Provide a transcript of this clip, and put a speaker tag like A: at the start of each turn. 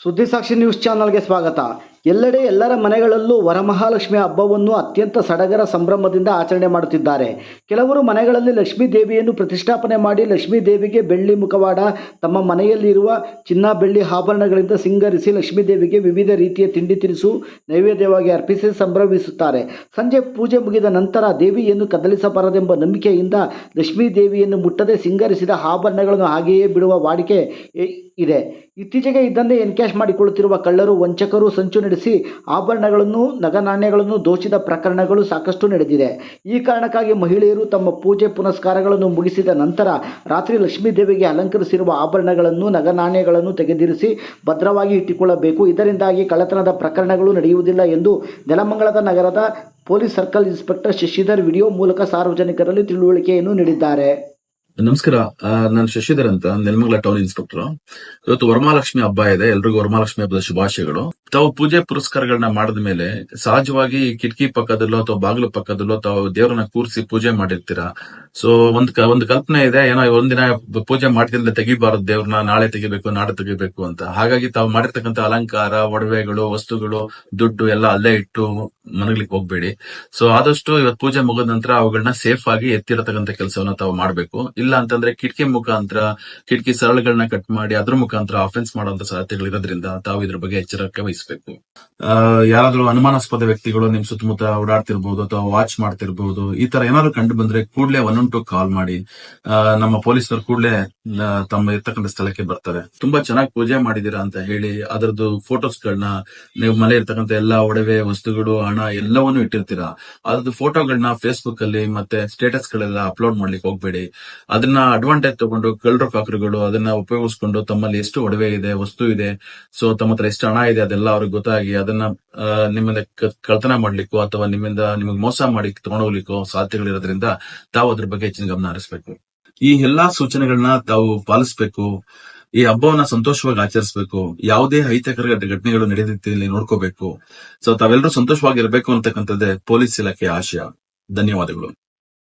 A: ಸುದ್ದಿಸಾಕ್ಷಿ news ಚಾನಲ್ಗೆ ಸ್ವಾಗತ ಎಲ್ಲೆಡೆ ಎಲ್ಲರ ಮನೆಗಳಲ್ಲೂ ವರಮಹಾಲಕ್ಷ್ಮಿ ಹಬ್ಬವನ್ನು ಅತ್ಯಂತ ಸಡಗರ ಸಂಭ್ರಮದಿಂದ ಆಚರಣೆ ಮಾಡುತ್ತಿದ್ದಾರೆ. ಕೆಲವರು ಮನೆಗಳಲ್ಲಿ ಲಕ್ಷ್ಮೀ ದೇವಿಯನ್ನು ಪ್ರತಿಷ್ಠಾಪನೆ ಮಾಡಿ ಲಕ್ಷ್ಮೀ ದೇವಿಗೆ ಬೆಳ್ಳಿ ಮುಖವಾಡ, ತಮ್ಮ ಮನೆಯಲ್ಲಿರುವ ಚಿನ್ನ ಬೆಳ್ಳಿ ಆಭರಣಗಳಿಂದ ಸಿಂಗರಿಸಿ ಲಕ್ಷ್ಮೀ ದೇವಿಗೆ ವಿವಿಧ ರೀತಿಯ ತಿಂಡಿ ತಿನಿಸು, ನೈವೇದ್ಯವಾಗಿ ಅರ್ಪಿಸಿ ಸಂಭ್ರಮಿಸುತ್ತಾರೆ. ಸಂಜೆ ಪೂಜೆ ಮುಗಿದ ನಂತರ ದೇವಿಯನ್ನು ಕದಲಿಸಬಾರದೆಂಬ ನಂಬಿಕೆಯಿಂದ ಲಕ್ಷ್ಮೀ ದೇವಿಯನ್ನು ಮುಟ್ಟದೆ ಸಿಂಗರಿಸಿದ ಆಭರಣಗಳನ್ನು ಹಾಗೆಯೇ ಬಿಡುವ ವಾಡಿಕೆ ಇದೆ. ಇತ್ತೀಚೆಗೆ ಇದನ್ನೇ ಎನ್ಕ್ಯಾಶ್ ಮಾಡಿಕೊಳ್ಳುತ್ತಿರುವ ಕಳ್ಳರು, ವಂಚಕರು, ಸಂಚು ನಡೆಸಿ ಆಭರಣಗಳನ್ನು, ನಗನಾಣ್ಯಗಳನ್ನು ದೋಚಿದ ಪ್ರಕರಣಗಳು ಸಾಕಷ್ಟು ನಡೆದಿದೆ. ಈ ಕಾರಣಕ್ಕಾಗಿ ಮಹಿಳೆಯರು ತಮ್ಮ ಪೂಜೆ ಪುನಸ್ಕಾರಗಳನ್ನು ಮುಗಿಸಿದ ನಂತರ ರಾತ್ರಿ ಲಕ್ಷ್ಮೀ ದೇವಿಗೆ ಅಲಂಕರಿಸಿರುವ ಆಭರಣಗಳನ್ನು, ನಗನಾಣ್ಯಗಳನ್ನು ತೆಗೆದಿರಿಸಿ ಭದ್ರವಾಗಿ ಇಟ್ಟುಕೊಳ್ಳಬೇಕು. ಇದರಿಂದಾಗಿ ಕಳ್ಳತನದ ಪ್ರಕರಣಗಳು ನಡೆಯುವುದಿಲ್ಲ ಎಂದು ನೆಲಮಂಗಲದ ನಗರದ police circle inspector Shashidhar video ಮೂಲಕ ಸಾರ್ವಜನಿಕರಲ್ಲಿ ತಿಳುವಳಿಕೆಯನ್ನು ನೀಡಿದ್ದಾರೆ.
B: ನಮಸ್ಕಾರ. ನಾನು ಶಶಿಧರ್ ಅಂತ, ನೆಲಮಂಗಲ ಟೌನ್ ಇನ್ಸ್ಪೆಕ್ಟರ್. ಇವತ್ತು ವರಮಹಾಲಕ್ಷ್ಮಿ ಹಬ್ಬ ಇದೆ. ಎಲ್ರಿಗೂ ವರಮಹಾಲಕ್ಷ್ಮಿ ಹಬ್ಬದ ಶುಭಾಶಯಗಳು. ತಾವು ಪೂಜೆ ಪುರಸ್ಕಾರಗಳನ್ನ ಮಾಡಿದ ಮೇಲೆ ಸಹಜವಾಗಿ ಕಿಟಕಿ ಪಕ್ಕದಲ್ಲೋ ಅಥವಾ ಬಾಗಿಲು ಪಕ್ಕದಲ್ಲೋ ತಾವು ದೇವರನ್ನ ಕೂರಿಸಿ ಪೂಜೆ ಮಾಡಿರ್ತೀರಾ? ಸೊ ಒಂದ್ ಒಂದು ಕಲ್ಪನೆ ಇದೆ, ಏನೋ ಒಂದಿನ ಪೂಜೆ ಮಾಡ್ತಿದ್ರೆ ತೆಗಿಬಾರದು ದೇವ್ರನ್ನ, ನಾಳೆ ತೆಗಿಬೇಕು ನಾಳೆ ತೆಗಿಬೇಕು ಅಂತ. ಹಾಗಾಗಿ ತಾವು ಮಾಡಿರ್ತಕ್ಕಂಥ ಅಲಂಕಾರ, ಒಡವೆಗಳು, ವಸ್ತುಗಳು, ದುಡ್ಡು ಎಲ್ಲ ಅಲ್ಲೇ ಇಟ್ಟು ಮನಗ್ಲಿಕ್ಕೆ ಹೋಗ್ಬೇಡಿ. ಸೊ ಆದಷ್ಟು ಇವತ್ತು ಪೂಜೆ ಮುಗಿದ ನಂತರ ಅವುಗಳನ್ನ ಸೇಫ್ ಆಗಿ ಎತ್ತಿರತಕ್ಕಂಥ ಕೆಲಸವನ್ನ ತಾವು ಮಾಡಬೇಕು. ಇಲ್ಲ ಅಂತಂದ್ರೆ ಕಿಟಕಿ ಮುಖಾಂತರ, ಕಿಟಕಿ ಸರಳುಗಳನ್ನ ಕಟ್ ಮಾಡಿ ಅದ್ರ ಮುಖಾಂತರ ಆಫೆನ್ಸ್ ಮಾಡುವಂತ ಸಾಧ್ಯತೆಗಳು ಇರೋದ್ರಿಂದ ತಾವು ಇದ್ರ ಬಗ್ಗೆ ಎಚ್ಚರಿಕೆ ವಹಿಸಬೇಕು ಯಾರಾದ್ರೂ ಅನುಮಾನಾಸ್ಪದ ವ್ಯಕ್ತಿಗಳು ನಿಮ್ ಸುತ್ತಮುತ್ತ ಓಡಾಡ್ತಿರ್ಬಹುದು ಅಥವಾ ವಾಚ್ ಮಾಡ್ತಿರ್ಬಹುದು ಈ ತರ ಏನಾದ್ರು ಕಂಡು ಬಂದ್ರೆ ಕೂಡಲೇ ಒನ್ ಒನ್ ಟು ಕಾಲ್ ಮಾಡಿ. ನಮ್ಮ ಪೊಲೀಸರು ಕೂಡಲೇ ತಮ್ಮ ಇರ್ತಕ್ಕಂಥ ಸ್ಥಳಕ್ಕೆ ಬರ್ತಾರೆ. ತುಂಬಾ ಚೆನ್ನಾಗಿ ಪೂಜೆ ಮಾಡಿದೀರಾ ಅಂತ ಹೇಳಿ, ಅದರದ್ದು ಫೋಟೋಸ್ ಗಳನ್ನ ನೀವು ಮನೆ ಇರ್ತಕ್ಕಂಥ ಎಲ್ಲಾ ಒಡವೆ, ವಸ್ತುಗಳು, ಹಣ ಎಲ್ಲವನ್ನೂ ಇಟ್ಟಿರ್ತೀರಾ. ಅದ್ರದ್ದು ಫೋಟೋಗಳನ್ನ ಫೇಸ್ಬುಕ್ ಅಲ್ಲಿ ಮತ್ತೆ ಸ್ಟೇಟಸ್ ಗಳೆಲ್ಲ ಅಪ್ಲೋಡ್ ಮಾಡ್ಲಿಕ್ಕೆ ಹೋಗ್ಬೇಡಿ. ಅದನ್ನ ಅಡ್ವಾಂಟೇಜ್ ತಗೊಂಡು ಕಳ್ಳರು, ಕಾಕರುಗಳು ಅದನ್ನ ಉಪಯೋಗಿಸ್ಕೊಂಡು ತಮ್ಮಲ್ಲಿ ಎಷ್ಟು ಒಡವೆ ಇದೆ, ವಸ್ತು ಇದೆ ಸೊ ತಮ್ಮ ಹತ್ರ ಎಷ್ಟು ಹಣ ಇದೆ, ಅದೆಲ್ಲ ಅವ್ರಿಗೆ ಗೊತ್ತಾಗಿ ಅದನ್ನ ನಿಮ್ಮಿಂದ ಕಳ್ತನ ಮಾಡ್ಲಿಕ್ಕೋ ಅಥವಾ ನಿಮ್ಮಿಂದ ನಿಮಗೆ ಮೋಸ ಮಾಡಿ ತಗೊಂಡೋಗ್ಲಿಕ್ಕೋ ಸಾಧ್ಯಗಳಿರೋದ್ರಿಂದ ತಾವು ಅದ್ರ ಬಗ್ಗೆ ಹೆಚ್ಚಿನ ಗಮನ ಹರಿಸಬೇಕು. ಈ ಎಲ್ಲಾ ಸೂಚನೆಗಳನ್ನ ತಾವು ಪಾಲಿಸಬೇಕು. ಈ ಹಬ್ಬವನ್ನ ಸಂತೋಷವಾಗಿ ಆಚರಿಸಬೇಕು. ಯಾವುದೇ ಅಹಿತಕರ ಘಟನೆಗಳು ನಡೆದಿದ್ದಲ್ಲಿ ನೋಡ್ಕೋಬೇಕು. ಸೊ ತಾವೆಲ್ಲರೂ ಸಂತೋಷವಾಗಿರ್ಬೇಕು ಅಂತಕ್ಕಂಥದ್ದೇ ಪೊಲೀಸ್ ಇಲಾಖೆಯ ಆಶಯ. ಧನ್ಯವಾದಗಳು.